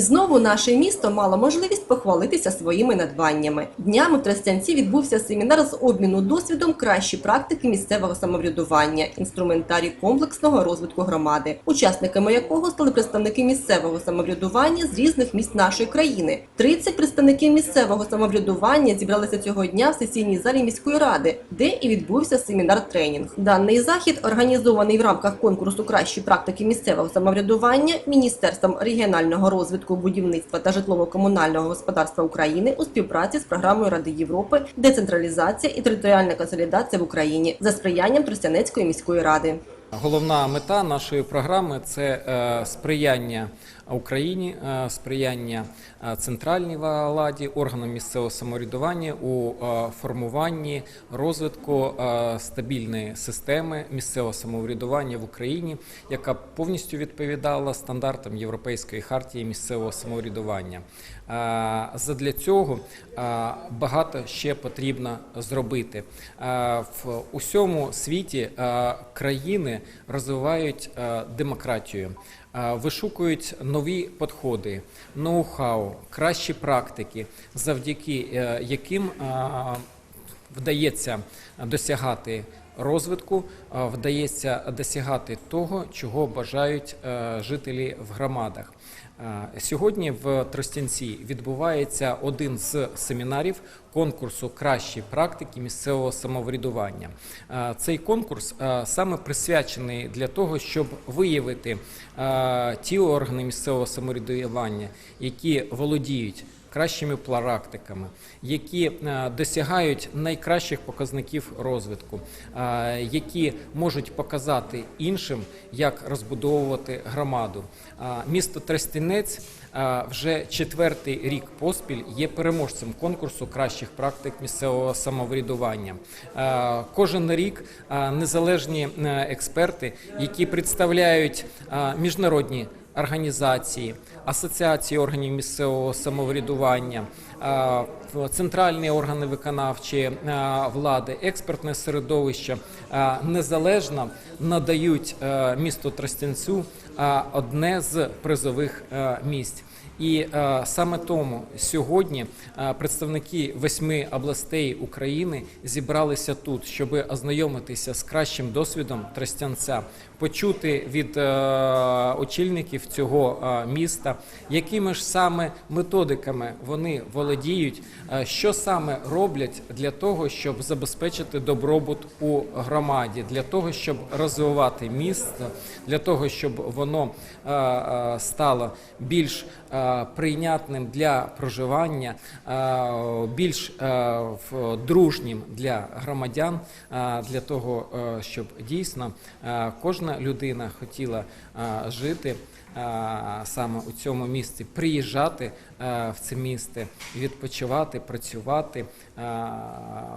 Знову наше місто мало можливість похвалитися своїми надбаннями. Днями в Тростянці відбувся семінар з обміну досвідом кращі практики місцевого самоврядування, інструментарій комплексного розвитку громади, учасниками якого стали представники місцевого самоврядування з різних міст нашої країни. 30 представників місцевого самоврядування зібралися цього дня в сесійній залі міської ради, де і відбувся семінар-тренінг. Даний захід організований в рамках конкурсу кращі практики місцевого самоврядування Міністерством регіонального розвитку, будівництва та житлово-комунального господарства України у співпраці з програмою Ради Європи децентралізація і територіальна консолідація в Україні за сприянням Тростянецької міської ради. Головна мета нашої програми це е, сприяння Україні, е, сприяння е, центральній владі, органам місцевого самоврядування у е, формуванні розвитку стабільної системи місцевого самоврядування в Україні, яка повністю відповідала стандартам Європейської хартії місцевого самоврядування. Задля цього багато ще потрібно зробити. В усьому світі країни розвивають демократію, вишукують нові підходи, ноу-хау, кращі практики, завдяки е, яким вдається досягати розвитку, вдається досягати того, чого бажають е, жителі в громадах. Е, Сьогодні в Тростянці відбувається один з семінарів конкурсу Кращі практики місцевого самоврядування. Е, Цей конкурс саме присвячений для того, щоб виявити ті органи місцевого самоврядування, які володіють кращими практиками, які е, досягають найкращих показників розвитку, е, які можуть показати іншим, як розбудовувати громаду. Е, Місто Тростянець е, вже четвертий рік поспіль є переможцем конкурсу кращих практик місцевого самоврядування. Кожен рік незалежні експерти, які представляють міжнародні організації, асоціації органів місцевого самоврядування, е, центральні органи виконавчої е, влади, експертне середовище е, незалежно надають місту Тростянцю одне з призових місць. І е, саме тому сьогодні е, представники восьми областей України зібралися тут, щоб ознайомитися з кращим досвідом Тростянця, почути від е, очільників цього міста, якими ж саме методиками вони володіють, що саме роблять для того, щоб забезпечити добробут у громаді, для того, щоб розвивати місто, для того, щоб воно стало більш прийнятним для проживання, більш дружнім для громадян, для того, щоб дійсно кожна людина хотіла жити. Саме у цьому місці приїжджати в це місце, відпочивати, працювати е,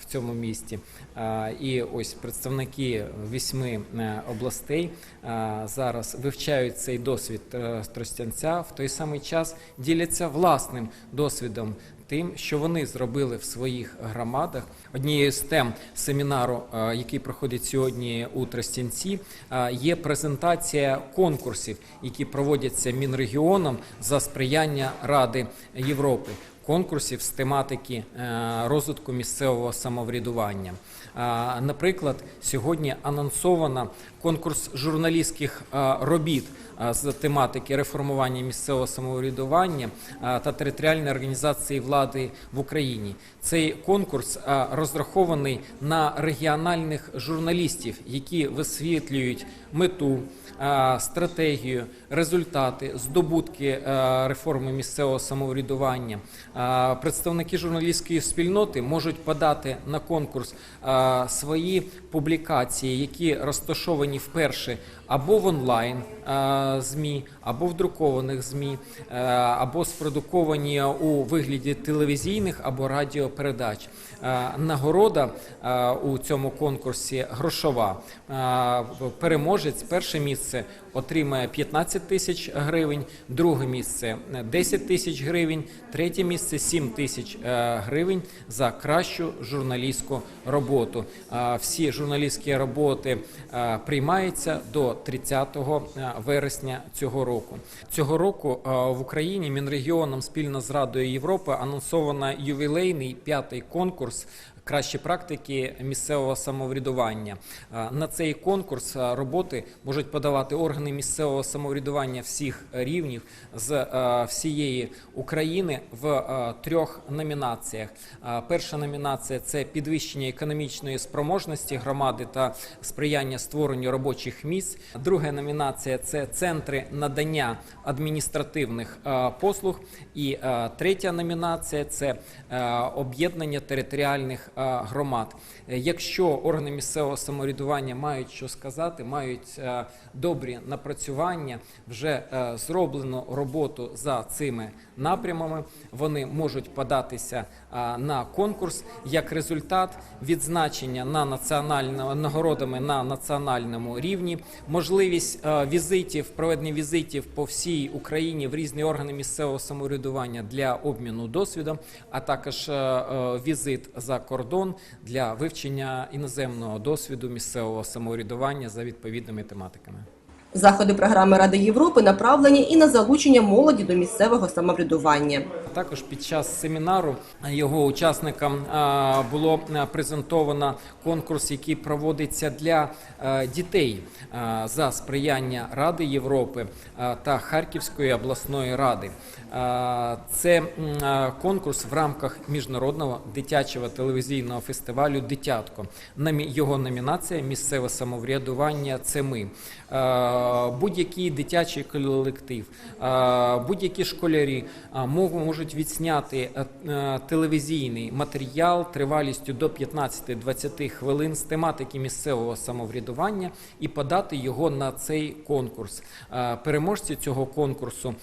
в цьому місті. Е, І ось представники вісьми е, областей е, зараз вивчають цей досвід е, Тростянця, в той самий час діляться власним досвідом. Тим, що вони зробили в своїх громадах, однією з тем семінару, е, який проходить сьогодні у Тростянці, е, є презентація конкурсів, які проводяться Мінрегіоном за сприяння Ради Європи. Конкурсів з тематики е, розвитку місцевого самоврядування. Е, Наприклад, сьогодні анонсовано конкурс журналістських е, робіт з тематики реформування місцевого самоврядування та територіальної організації влади в Україні. Цей конкурс розрахований на регіональних журналістів, які висвітлюють мету, стратегію, результати, здобутки реформи місцевого самоврядування. Представники журналістської спільноти можуть подати на конкурс свої публікації, які розташовані вперше або в онлайн ЗМІ, або в друкованих ЗМІ, е, або спродуковані у вигляді телевізійних або радіопередач. Е, Нагорода е, у цьому конкурсі грошова. Е, Переможець перше місце отримає 15 тисяч гривень, друге місце 10 тисяч гривень, третє місце 7 тисяч гривень за кращу журналістську роботу. Всі журналістські роботи приймаються до 30 вересня цього року. Цього року в Україні Мінрегіоном спільно з Радою Європи анонсовано ювілейний п'ятий конкурс. ракурс Кращі практики місцевого самоврядування Е, на цей конкурс е, роботи можуть подавати органи місцевого самоврядування всіх рівнів з е, всієї України в трьох номінаціях. Перша номінація це підвищення економічної спроможності громади та сприяння створенню робочих місць. Друга номінація це центри надання адміністративних послуг. І третя номінація це об'єднання територіальних громад. Е, Якщо органи місцевого самоврядування мають що сказати, мають е, добрі напрацювання, вже е, зроблену роботу за цими напрямами, вони можуть податися е, на конкурс як результат відзначення на національному нагородами на національному рівні, можливість е, візитів, проведення візитів по всій Україні в різні органи місцевого самоврядування для обміну досвідом, а також е, е, візит за кордон для вивчення іноземного досвіду місцевого самоврядування за відповідними тематиками. Заходи програми Ради Європи направлені і на залучення молоді до місцевого самоврядування. Також під час семінару його учасникам було презентовано конкурс, який проводиться для дітей за сприяння Ради Європи та Харківської обласної ради. Це конкурс в рамках міжнародного дитячого телевізійного фестивалю Дитятко. Його номінація Місцеве самоврядування це ми. Будь-який дитячий колектив, будь-які школярі можуть відсняти е, е, телевізійний матеріал тривалістю до 15-20 хвилин з тематики місцевого самоврядування і подати його на цей конкурс. Переможці цього конкурсу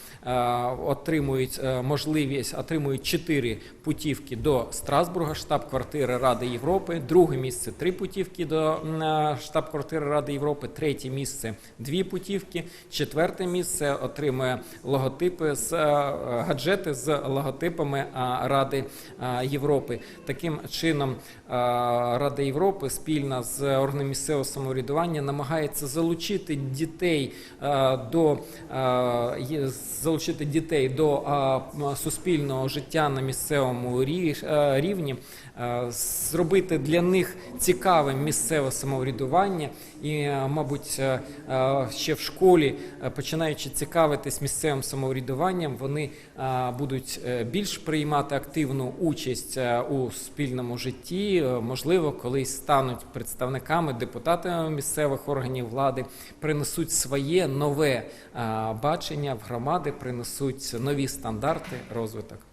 отримують е, можливість, отримують 4 путівки до Страсбурга, штаб-квартири Ради Європи. Друге місце три путівки до штаб-квартири Ради Європи. Третє місце дві путівки. Четверте місце отримує логотипи з е, гаджети з логотипами е, Ради е, Європи. Таким чином Рада Європи спільно з органами місцевого самоврядування намагається залучити дітей до залучити дітей до суспільного життя на місцевому рі- рівні, зробити для них цікавим місцеве самоврядування і, мабуть, ще в школі, е, починаючи цікавитись місцевим самоврядуванням, вони е, будуть е, більш приймати активну участь у спільному житті. Можливо, колись стануть представниками, депутатами місцевих органів влади, принесуть своє нове бачення в громади, принесуть нові стандарти розвиток.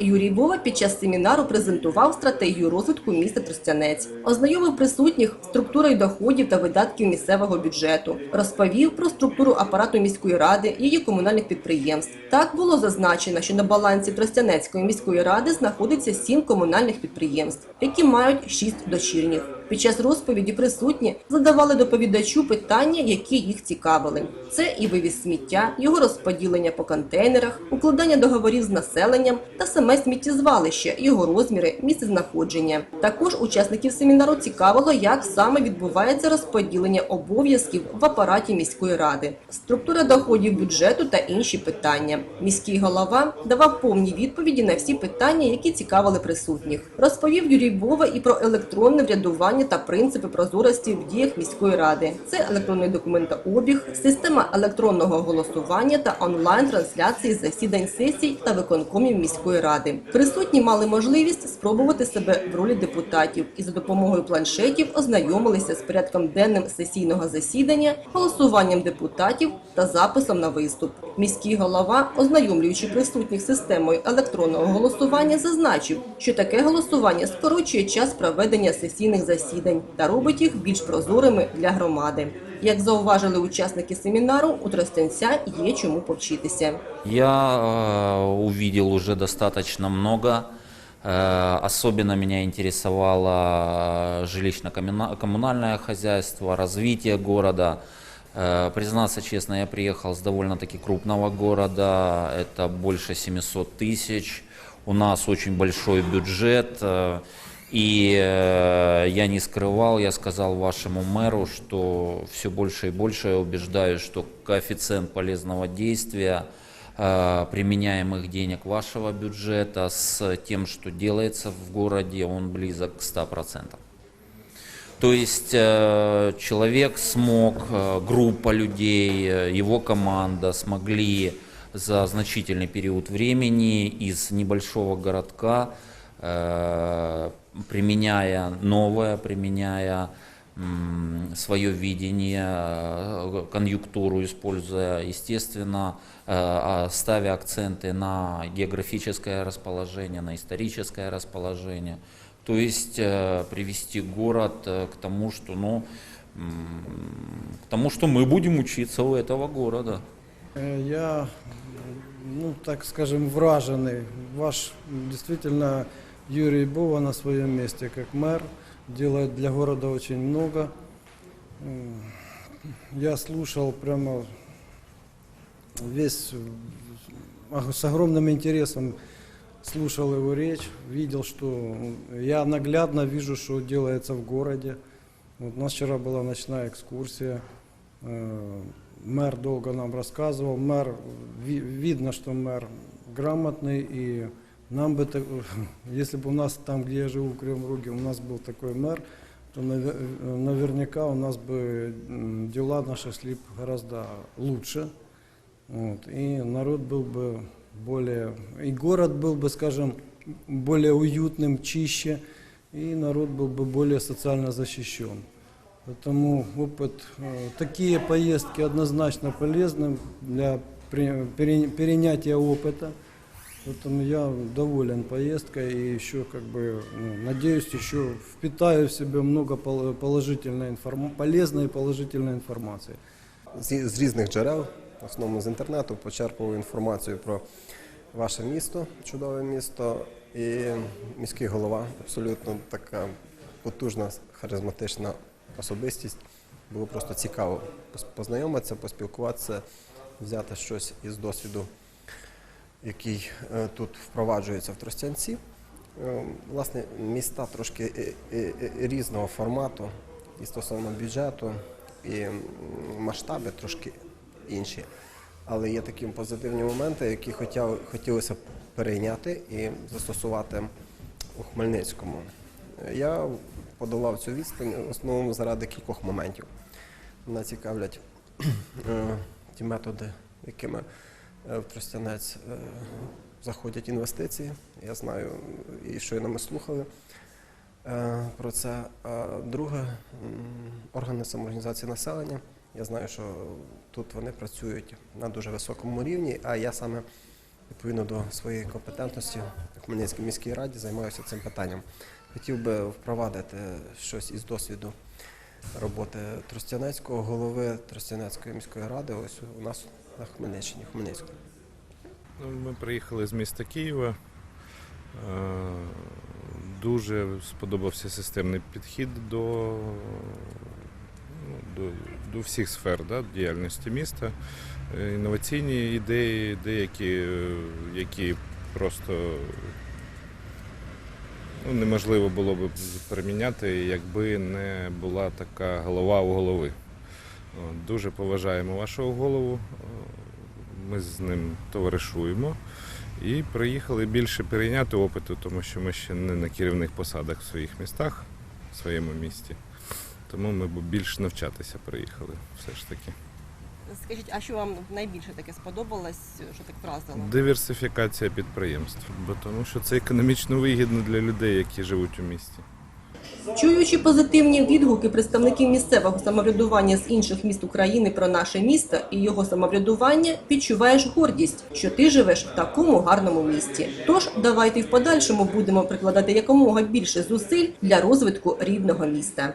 Юрій Вова під час семінару презентував стратегію розвитку міста Тростянець, ознайомив присутніх з структурою доходів та видатків місцевого бюджету, розповів про структуру апарату міської ради, її комунальних підприємств. Так було зазначено, що на балансі Тростянецької міської ради знаходиться сім комунальних підприємств, які мають шість дочірніх. Під час розповіді присутні задавали доповідачу питання, які їх цікавили. Це і вивіз сміття, його розподілення по контейнерах, укладання договорів з населенням та саме сміттєзвалище, його розміри, місце знаходження. Також учасників семінару цікавило, як саме відбувається розподілення обов'язків в апараті міської ради, структура доходів бюджету та інші питання. Міський голова давав повні відповіді на всі питання, які цікавили присутніх. Розповів Юрій Вова і про електронне врядування та принципи прозорості в діях міської ради. Це електронний документообіг, система електронного голосування та онлайн-трансляції засідань сесій та виконкомів міської ради. Присутні мали можливість спробувати себе в ролі депутатів і за допомогою планшетів ознайомилися з порядком денним сесійного засідання, голосуванням депутатів та записом на виступ. Міський голова, ознайомлюючи присутніх системою електронного голосування, зазначив, що таке голосування скорочує час проведення сесійних засідань та робить їх більш прозорими для громади. Як зауважили учасники семінару, у Тростянця є чому повчитися. Я э, увидел уже достаточно много Э, Особенно меня интересовало жилищно-коммунальное хозяйство, развитие города. Э, Признаться честно, я приехал с довольно-таки крупного города, это больше 700 тысяч. У нас очень большой бюджет, э, и э, я не скрывал, я сказал вашему мэру, что все больше и больше я убеждаюсь, что коэффициент полезного действия э, применяемых денег вашего бюджета с тем, что делается в городе, он близок к 100%. То есть э, человек смог, э, группа людей, э, его команда смогли за значительный период времени из небольшого городка, э, применяя новое, применяя свое видение, э, конъюнктуру используя, естественно, э, а ставя акценты на географическое расположение, на историческое расположение. То есть э, привести город к тому, что, ну, к тому, что мы будем учиться у этого города. Я, ну так скажем, враженный. Ваш действительно Юрий Бова на своем месте как мэр делает для города очень много. Я слушал прямо весь с огромным интересом слушал его речь, видел, что я наглядно вижу, что делается в городе. Вот у нас вчера была ночная экскурсия. Э, Мэр долго нам рассказывал. Мэр, ви- видно, что мэр грамотный. И нам бы, если бы у нас там, где я живу, в Кривом Роге, у нас был такой мэр, то наве- наверняка у нас бы дела наши шли б гораздо лучше. Вот, и народ был бы более, и город был бы, скажем, более уютным, чище, и народ был бы более социально защищен. Поэтому опыт, э, такие поездки однозначно полезны для перенятия опыта. Поэтому я доволен поездкой и еще как бы ну, надеюсь еще впитаю в себя много пол- положительной информации, полезной и положительной информации. з різних джерел, в основному з інтернету, почерпував інформацію про ваше місто, чудове місто, і міський голова абсолютно така потужна, харизматична особистість. Було просто цікаво познайомитися, поспілкуватися, взяти щось із досвіду, який е, тут впроваджується в Тростянці. Е, Власне, міста трошки е, різного формату і стосовно бюджету, і масштаби трошки інші. Але є такі позитивні моменти, які хотілося перейняти і застосувати у Хмельницькому. Я подолав цю відстань в основному заради кількох моментів. Мене цікавлять ті методи, якими в Тростянець е, заходять інвестиції. Я знаю, і щойно ми слухали е, про це. А друге, органи самоорганізації населення. Я знаю, що тут вони працюють на дуже високому рівні, а я саме відповідно до своєї компетентності в Хмельницькій міській раді займаюся цим питанням. Хотів би впровадити щось із досвіду роботи Тростянецького голови Тростянецької міської ради. Ось у нас на Хмельниччині, в Хмельницькому. Ну, Ми приїхали з міста Києва. Е, Дуже сподобався системний підхід до, ну, до, до всіх сфер да, діяльності міста. Е, Інноваційні ідеї, деякі, е, які просто ну, неможливо було б приміняти, якби не була така голова у голови. Дуже поважаємо вашого голову. Ми з ним товаришуємо і приїхали більше перейняти опиту, тому що ми ще не на керівних посадах в своїх містах, в своєму місті. Тому ми б більш навчатися приїхали все ж таки. Скажіть, а що вам найбільше таке сподобалось, що так вразило? Диверсифікація підприємств, бо тому що це економічно вигідно для людей, які живуть у місті. Чуючи позитивні відгуки представників місцевого самоврядування з інших міст України про наше місто і його самоврядування, відчуваєш гордість, що ти живеш в такому гарному місті. Тож давайте в подальшому будемо прикладати якомога більше зусиль для розвитку рідного міста.